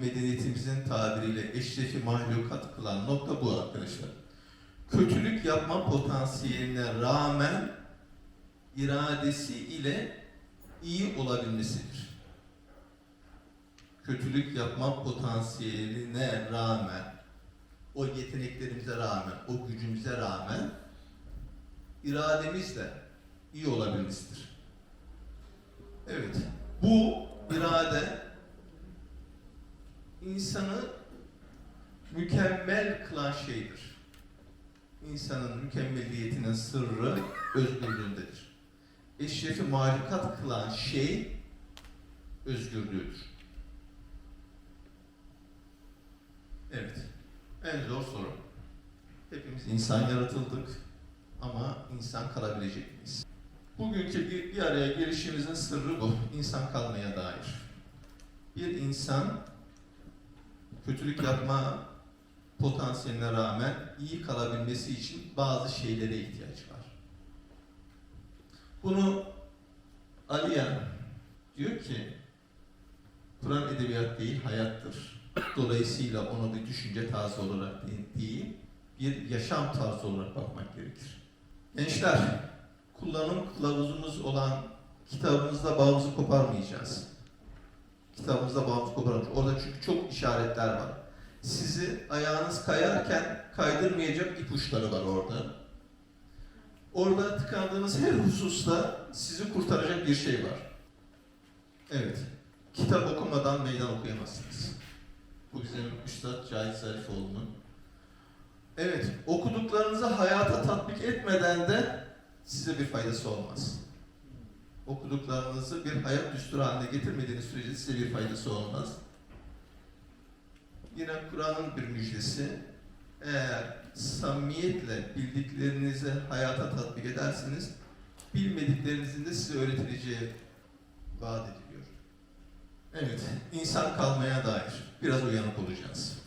medeniyetimizin tabiriyle eşrefi mahlukat kılan nokta bu arkadaşlar. Kötülük yapma potansiyeline rağmen iradesi ile iyi olabilmesidir. Kötülük yapma potansiyeline rağmen, o yeteneklerimize rağmen, o gücümüze rağmen irademizle iyi olabilmesidir. Evet, bu insanı mükemmel kılan şeydir. İnsanın mükemmeliyetinin sırrı özgürlüğündedir. Eşrefi mahlukat kılan şey özgürlüğüdür. Evet, en zor soru. Hepimiz insan yaratıldık ama insan kalabilecek miyiz? Bugünkü bir, bir araya gelişimizin sırrı bu. İnsan kalmaya dair. Bir insan kötülük yapma potansiyeline rağmen iyi kalabilmesi için bazı şeylere ihtiyaç var. Bunu Aliya diyor ki Kur'an edebiyat değil hayattır. Dolayısıyla onu bir düşünce tarzı olarak değil, bir yaşam tarzı olarak bakmak gerekir. Gençler, kullanım kılavuzumuz olan kitabımızda bağımızı koparmayacağız. Kitabımızda bağımızı koparmayacağız. Orada çünkü çok işaretler var. Sizi ayağınız kayarken kaydırmayacak ipuçları var orada. Orada tıkandığınız her hususta sizi kurtaracak bir şey var. Evet, kitap okumadan meydan okuyamazsınız. Bu bizim Üstad Cahit Zarifoğlu'nun. Evet, okuduklarınızı hayata tatbik etmeden de size bir faydası olmaz. Okuduklarınızı bir hayat düsturu haline getirmediğiniz sürece size bir faydası olmaz. Yine Kur'an'ın bir müjdesi, eğer samimiyetle bildiklerinizi hayata tatbik ederseniz, bilmediklerinizin de size öğretileceği vaat ediliyor. Evet, insan kalmaya dair biraz uyanık olacağız.